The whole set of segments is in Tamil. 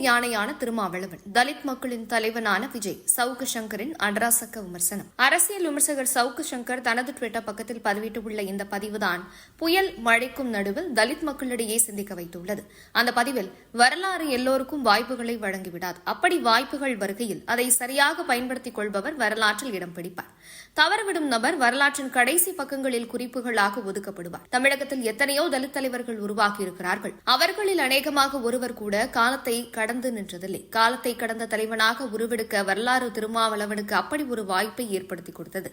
யானையான திருமாவளவன். தலித் மக்களின் தலைவனான விஜய் சவுக்கு சங்கரின் அடராசக்க விமர்சனம். அரசியல் விமர்சகர் சவுக்கு சங்கர் தனது ட்விட்டர் பக்கத்தில் பதிவிட்டுள்ள இந்த பதிவுதான் புயல் மழைக்கும் நடுவில் தலித் மக்களிடையே சிந்திக்க வைத்துள்ளது. அந்த பதிவில் வரலாறு எல்லோருக்கும் வாய்ப்புகளை வழங்கிவிடாது. அப்படி வாய்ப்புகள் வருகையில் அதை சரியாக பயன்படுத்திக் கொள்பவர் வரலாற்றில் இடம் பிடிப்பார். தவறவிடும் நபர் வரலாற்றின் கடைசி பக்கங்களில் குறிப்புகளாக ஒதுக்கப்படுவார். தமிழகத்தில் எத்தனையோ தலித் தலைவர்கள் உருவாகியிருக்கிறார்கள். அவர்களில் அநேகமாக ஒருவர் கூட காலத்தை கட கடந்து நின்றதில்லை. காலத்தை கடந்த தலைவனாக உருவெடுக்க வரலாறு திருமாவளவனுக்கு அப்படி ஒரு வாய்ப்பை ஏற்படுத்தி கொடுத்தது.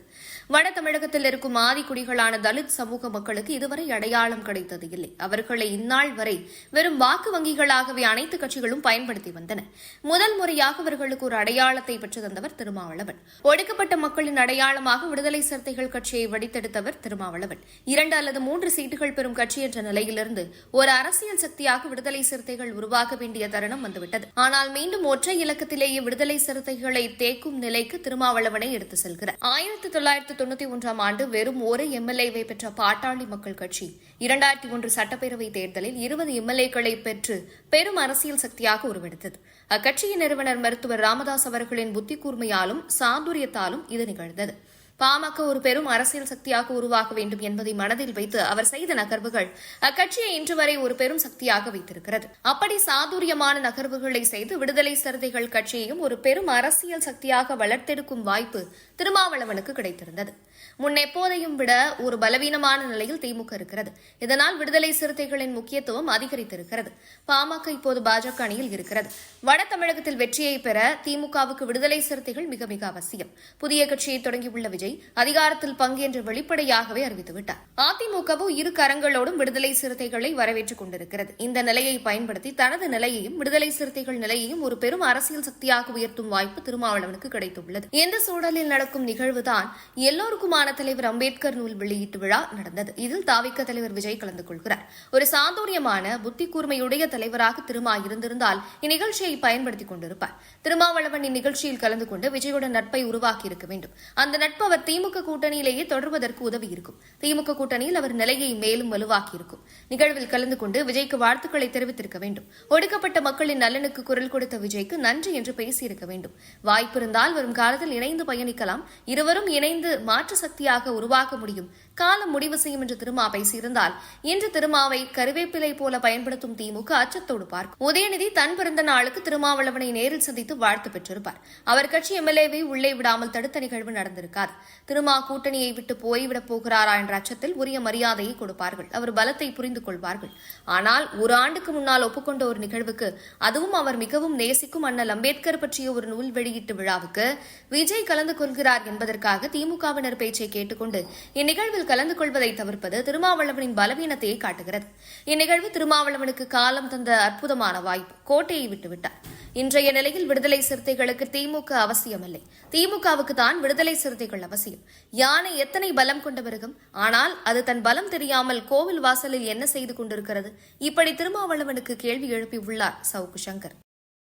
வட தமிழகத்தில் இருக்கும் ஆதிக்குடிகளான தலித் சமூக மக்களுக்கு இதுவரை அடையாளம் கிடைத்தது இல்லை. அவர்களை இந்நாள் வரை வெறும் வாக்கு வங்கிகளாகவே அனைத்து கட்சிகளும் பயன்படுத்தி வந்தன. முதல் முறையாக அவர்களுக்கு ஒரு அடையாளத்தை பெற்று தந்தவர் திருமாவளவன். ஒடுக்கப்பட்ட மக்களின் அடையாளமாக விடுதலை சிறுத்தைகள் கட்சியை வடித்தெடுத்தவர் திருமாவளவன். இரண்டு அல்லது மூன்று சீட்டுகள் பெறும் கட்சி என்ற நிலையிலிருந்து ஒரு அரசியல் சக்தியாக விடுதலை சிறுத்தைகள் உருவாக வேண்டிய தருணம் வந்துவிட்டது. விட்டது. ஆனால் மீண்டும் ஒற்றை இலக்கத்திலேயே விடுதலை சிறுத்தைகளை தேக்கும் நிலைக்கு திருமாவளவனை எடுத்து செல்கிறார். ஆயிரத்தி தொள்ளாயிரத்தி தொண்ணூத்தி ஒன்றாம் ஆண்டு வெறும் ஒரு எம்எல்ஏவை பெற்ற பாட்டாளி மக்கள் கட்சி இரண்டாயிரத்தி ஒன்று சட்டப்பேரவை தேர்தலில் இருபது எம்எல்ஏக்களை பெற்று பெரும் அரசியல் சக்தியாக உருவெடுத்தது. அக்கட்சியின் நிறுவனர் மருத்துவர் ராமதாஸ் அவர்களின் புத்தி கூர்மையாலும் சாதுரியத்தாலும் இது நிகழ்ந்தது. பாமக ஒரு பெரும் அரசியல் சக்தியாக உருவாக வேண்டும் என்பதை மனதில் வைத்து அவர் செய்த நகர்வுகள் அக்கட்சியை இன்று வரை ஒரு பெரும் சக்தியாக வைத்திருக்கிறது. அப்படி சாதுரியமான நகர்வுகளை செய்து விடுதலை சிறுத்தைகள் கட்சியையும் ஒரு பெரும் அரசியல் சக்தியாக வளர்த்தெடுக்கும் வாய்ப்பு திருமாவளவனுக்கு கிடைத்திருந்தது. முன் எப்போதையும் விட ஒரு பலவீனமான நிலையில் திமுக இருக்கிறது. இதனால் விடுதலை சிறுத்தைகளின் முக்கியத்துவம் அதிகரித்திருக்கிறது. பாமக இப்போது பாஜக அணியில் இருக்கிறது. வட தமிழகத்தில் வெற்றியை பெற திமுகவுக்கு விடுதலை சிறுத்தைகள் மிக மிக அவசியம். புதிய கட்சியை தொடங்கியுள்ள விஜய் விஜய் அதிகாரத்தில் பங்கேற்று வெளிப்படையாகவே அறிவித்துவிட்டார். அதிமுகவும் இரு கரங்களோடும் விடுதலை சிறுத்தைகளை வரவேற்றுக் கொண்டிருக்கிறது. இந்த நிலையை பயன்படுத்தி தனது நிலையையும் விடுதலை சிறுத்தைகள் நிலையையும் ஒரு பெரும் அரசியல் சக்தியாக உயர்த்தும் வாய்ப்பு திருமாவளவனுக்கு கிடைத்துள்ளது. இந்த சூழலில் நடக்கும் நிகழ்வுதான் எல்லோருக்குமான தலைவர் அம்பேத்கர் நூல் வெளியீட்டு விழா நடந்தது. இதில் தாவிக்க தலைவர் விஜய் கலந்து கொள்கிறார். ஒரு சாந்தோரியமான புத்தி கூர்மையுடைய தலைவராக திருமா இருந்திருந்தால் இந்நிகழ்ச்சியை பயன்படுத்திக் கொண்டிருப்பார். திருமாவளவன் இந்நிகழ்ச்சியில் கலந்து கொண்டு விஜயுடன் நட்பை உருவாக்கி இருக்க வேண்டும். அந்த நட்பு அவர் திமுக கூட்டணியிலேயே தொடர்வதற்கு உதவி இருக்கும். திமுக கூட்டணியில் அவர் நிலையை மேலும் வலுவாக்கி இருக்கும். நிகழ்வில் கலந்து கொண்டு விஜய்க்கு வாழ்த்துக்களை தெரிவித்திருக்க வேண்டும். ஒடுக்கப்பட்ட மக்களின் நலனுக்கு குரல் கொடுத்த விஜய்க்கு நன்றி என்று பேசியிருக்க வேண்டும். வாய்ப்பிருந்தால் வரும் காலத்தில் இணைந்து பயணிக்கலாம். இருவரும் இணைந்து மாற்று சக்தியாக உருவாக்க முடியும். காலம் முடிவு செய்யும் என்று திருமா பேசியிருந்தால் இன்று திருமாவை கருவேப்பிலை போல பயன்படுத்தும் திமுக அச்சத்தோடு பார்க்கும். உதயநிதி தன் பிறந்த நாளுக்கு திருமாவளவனை நேரில் சந்தித்து வாழ்த்து பெற்றிருப்பார். அவர் கட்சி எம்எல்ஏவை உள்ளே விடாமல் தடுத்த நிகழ்வு நடந்திருக்காது. திருமா கூட்டணியை விட்டு போய்விடப் போகிறாரா என்ற அச்சத்தில் உரிய மரியாதையை கொடுப்பார்கள். அவர் பலத்தை புரிந்து கொள்வார்கள். ஆனால் ஒரு ஆண்டுக்கு முன்னால் ஒப்புக்கொண்ட ஒரு நிகழ்வுக்கு அதுவும் அவர் மிகவும் நேசிக்கும் அண்ணல் அம்பேத்கர் பற்றிய ஒரு நூல் வெளியீட்டு விழாவுக்கு விஜய் கலந்து கொள்கிறார் என்பதற்காக திமுகவினர் பேச்சை கேட்டுக்கொண்டு இந்நிகழ்வில் கலந்து கொள்வதை தவிர்ப்பது திருமாவளவனின் பலவீனத்தையே காட்டுகிறது. இந்நிகழ்வு திருமாவளவனுக்கு காலம் தந்த அற்புதமான வாய்ப்பு. கோட்டையை விட்டுவிட்டார். இன்றைய நிலையில் விடுதலை சிறுத்தைகளுக்கு திமுக அவசியமில்லை. திமுகவுக்கு தான் விடுதலை சிறுத்தைகள் அவசியம். யானை எத்தனை பலம் கொண்ட மிருகம்? ஆனால் அது தன் பலம் தெரியாமல் கோவில் வாசலில் என்ன செய்து கொண்டிருக்கிறது? இப்படி திருமாவளவனுக்கு கேள்வி எழுப்பியுள்ளார் சவுக்கு சங்கர்.